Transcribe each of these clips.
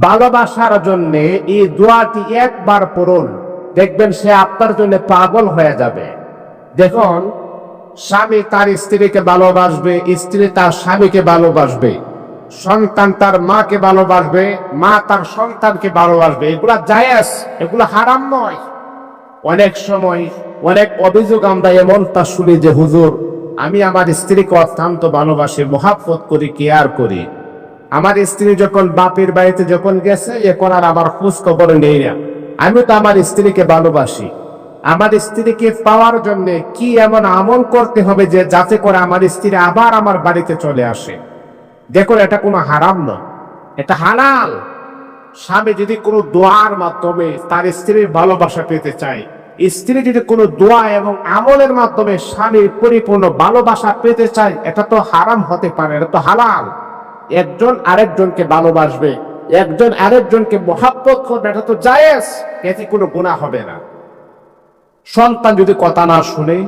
ভালোবাসার জন্য এই দোয়াটি একবার পড়ুন। দেখবেন সে আপনার জন্য পাগল হয়ে যাবে। দেখুন, স্বামী তার স্ত্রীকে ভালোবাসবে, স্ত্রী তার স্বামীকে ভালোবাসবে, সন্তান তার মাকে ভালোবাসবে, মা তার সন্তানকে ভালোবাসবে। এগুলা জায়েজ, এগুলো হারাম নয়। অনেক সময় অনেক অভিযোগ আমরা এমনটা শুনি যে, হুজুর, আমি আমার স্ত্রীকে অত্যন্ত ভালোবাসি, মহাব্বত করি কেয়ার করি। আমার স্ত্রী যখন বাপের বাড়িতে যখন গেছে এখন আর আমার খোঁজ খবর নেই না। আমি তো আমার স্ত্রীকে ভালোবাসি। আমার স্ত্রীকে পাওয়ার জন্য কি এমন আমল করতে হবে যে যাতে করে আমার স্ত্রী আবার আমার বাড়িতে চলে আসে? দেখুন, এটা কোনো হারাম নয় এটা হালাল। স্বামী যদি কোনো দোয়ার মাধ্যমে তার স্ত্রীর ভালোবাসা পেতে চায়, স্ত্রী যদি কোনো দোয়া এবং আমলের মাধ্যমে স্বামীর পরিপূর্ণ ভালোবাসা পেতে চায়, এটা তো হারাম হতে পারে, এটা তো হালাল। একজন আরেকজনকে ভালোবাসবে, একজন আরেকজনকে মহাব্বত করবে, এটা তো জায়েজ, এতে কোনো গুণা হবে না। সন্তান যদি কথা না শুনে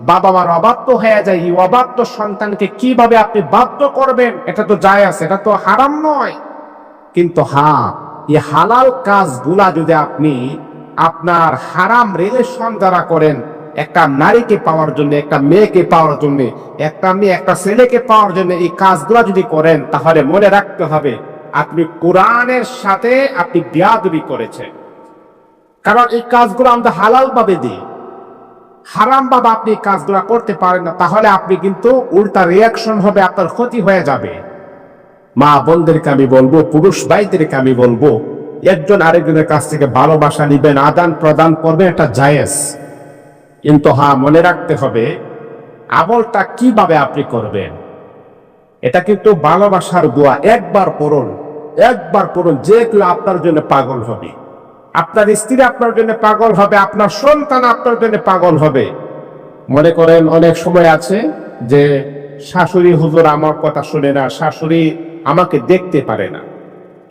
বাবা মার অবাধ্য হয়ে যায়, এই অবাধ্য সন্তানকে কীভাবে আপনি বাধ্য করবেন, এটা তো জায়েজ, এটা তো হারাম নয়। কিন্তু হ্যাঁ এই হালাল কাজগুলা যদি আপনি আপনার হারাম রিলেশন দ্বারা করেন একটা নারীকে পাওয়ার জন্য, একটা মেয়েকে পাওয়ার জন্য, একটা মেয়ে, একটা ছেলেকে পাওয়ার জন্য এই কাজগুলো যদি করেন, তাহলে মনে রাখতে হবে আপনি কোরআনের সাথে আপনি বিয়াদবি করেছেন। কারণ এই কাজগুলো আমরা হালাল ভাবে দিই। হারাম বাবা আপনি কাজগুলো করতে পারেন না, তাহলে আপনি কিন্তু উল্টা রিয়াকশন হবে, আপনার ক্ষতি হয়ে যাবে। মা বোনদেরকে আমি বলব, পুরুষ ভাইদেরকে আমি বলব, একজন আরেকজনের কাছ থেকে ভালোবাসা নিবেন আদান প্রদান করবেন, এটা জায়েজ। কিন্তু হ্যাঁ মনে রাখতে হবে, আমলটা কীভাবে আপনি করবেন? এটা কিন্তু ভালোবাসার দোয়া, একবার পড়ুন একবার পড়ুন, যে কেউ আপনার জন্য পাগল হবে। আপনার স্ত্রী আপনার জন্য পাগল হবে, আপনার সন্তান আপনার জন্য পাগল হবে। মনে করেন অনেক সময় আছে যে, শাশুড়ি, হুজুর আমার কথা শুনে না, শাশুড়ি আমাকে দেখতে পারে না।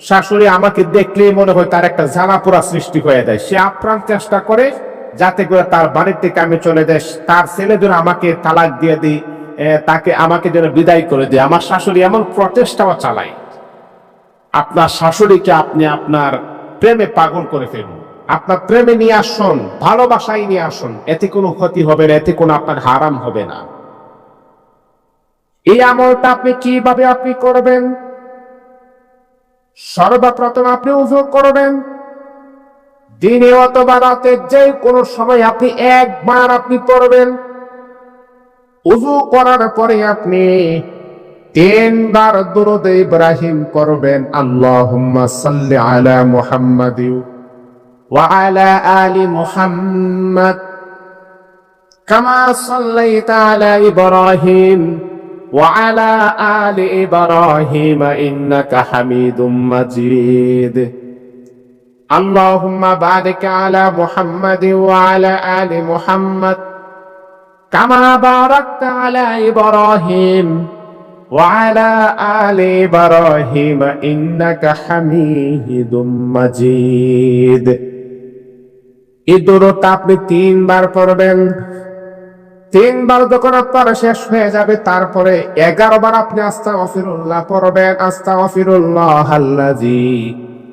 শাশুড়ি আমাকে দেখলেই মনে হয় তার একটা জ্বালাপোড়া সৃষ্টি হয়ে যায়। সে আপ্রাণ চেষ্টা করে যাতে করে তার বাড়ির থেকে আমি চলে যাই, তার ছেলে যেন আমাকে তালাক দিয়ে দিই তাকে আমাকে যেন বিদায় করে দিই আমার শাশুড়ি এমন প্রচেষ্টাও চালায়। আপনার শাশুড়িকে আপনি আপনার প্রেমে পাগল করে ফেলুন। আপনার প্রেমে নিয়ে আসুন, ভালোবাসায় নিয়ে আসুন। এতে কোনো ক্ষতি হবে না, এতে কোনো আপনার হারাম হবে না। এই আমলটা আপনি কীভাবে আপনি করবেন? সর্বপ্রথম আপনি উজু করবেন। দিনে অথবা রাতে যে কোনো সময় আপনি একবার আপনি পড়বেন। উজু করার পরে আপনি তিনবার দুরুদ ইব্রাহিম করবেন আল্লাহ সাল্লি আলা মুহাম্মাদ ওয়ালা আলি মুহাম্মাদ। কামা সাল্লাইতা আলা ইব্রাহিম ওয়ালা আলী আলি ইব্রাহিম ইন্নাকা হামিদুম মাজিদ। اللهم بارك على محمد وعلى آل محمد كما باركت على إبراهيم وعلى آل إبراهيم إنك حميد مجيد এই দূরত্ব আপনি তিনবার পড়বেন তিনবার যখন আপনার শেষ হয়ে যাবে তারপরে এগারো বার আপনি আস্তা অফিরুল্লাহ পড়বেন আস্তা অফিরুল্লাহ আল্লাজি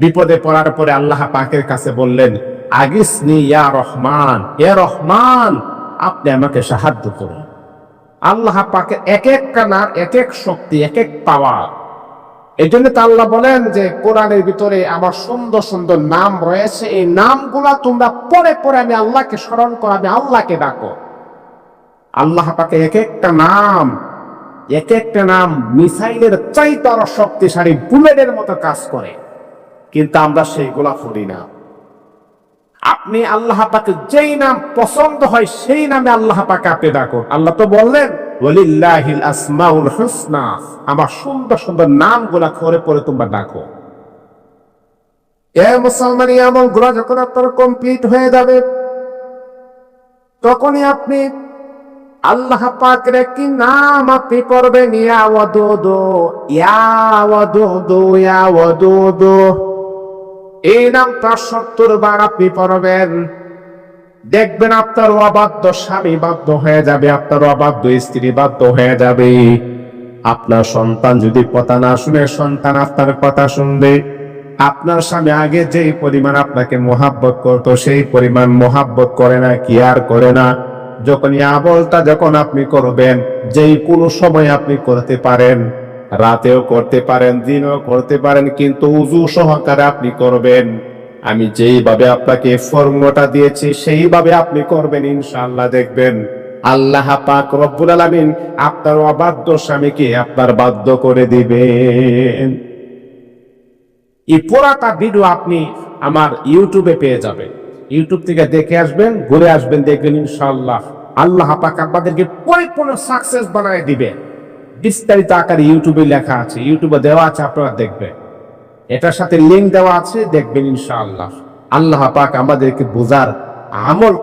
বিপদে পড়ার পরে আল্লাহ পাকের কাছে বললেন, আগিসনি ইয়া রহমান এ রহমান, আপনি আমাকে সাহায্য করুন। আল্লাহ পাকের এক এক কানার, এক এক শক্তি, এক এক পাওয়ার এই জন্য আল্লাহ বলেন যে, কোরআনের ভিতরে আমার সুন্দর সুন্দর নাম রয়েছে। এই নামগুলা তোমরা পরে পরে আমি আল্লাহকে স্মরণ করো, আমি আল্লাহকে ডাকো। আল্লাহ পাকে এক একটা নাম, এক একটা নাম মিসাইলের চাইতে আরও শক্তিশালী বুলেটের মতো কাজ করে। কিন্তু আমরা সেইগুলা পড়ি না। আপনি আল্লাহ পাকে যেই নাম পছন্দ হয়, সেই নামে আল্লাহ পাকে আপনি ডাকুন আল্লাহ তো বললেন, ওয়ালিল্লাহিল আসমাউল আমার সুন্দর সুন্দর নামগুলা করে পরে তোমরা ডাকো। এ মুসলমান, এই আমলগুলো যখন আপনার কমপ্লিট হয়ে যাবে, তখনই আপনি আল্লাহ পাকের একটি নাম আপনি করবেন ইয়া ওয়াদুদু ইয়া ওয়াদুদু ইয়া ওয়াদুদু। এই নামটা সত্তর বার আপনি পড়বেন। দেখবেন আপনার অবাধ্য স্বামী বাধ্য হয়ে যাবে, আপনার অবাধ্য স্ত্রী বাধ্য হয়ে যাবে। আপনার সন্তান যদি কথা না শুনে, সন্তান আপনার কথা শুনবে। আপনার স্বামী আগে যেই পরিমাণ আপনাকে মোহাব্বত করতো, সেই পরিমাণ মোহাব্বত করে না, কি আর করে না। যখন এই আমলটা যখন আপনি করবেন, যেই কোনো সময় আপনি করতে পারেন রাতেও করতে পারেন, দিনও করতে পারেন, কিন্তু উজু সহকারে আপনি করবেন। আমি যেইভাবে আপনাকে ফর্মটা দিয়েছি, সেইভাবে আপনি করবেন ইনশাল্লাহ দেখবেন। আল্লাহ পাক রব্বুল আলামিন আপনার অবাধ্য স্বামীকে আপনার বাধ্য করে দিবেন। এই পুরাটা ভিডিও আপনি আমার ইউটিউবে পেয়ে যাবেন। ইউটিউব থেকে দেখে আসবেন, ঘুরে আসবেন, দেখবেন ইনশাল্লাহ আল্লাহ পাক আপনাদেরকে পরিপূর্ণ সাকসেস বানায় দিবে বিস্তারিত আকারে ইউটিউবে লেখা আছে। ইউটিউবে দেওয়া আছে, আপনারা দেখবেন। এটার সাথে লিঙ্ক দেওয়া আছে, দেখবেন ইনশাআল্লাহ। আল্লাহ পাক আমাদেরকে বোঝার আমল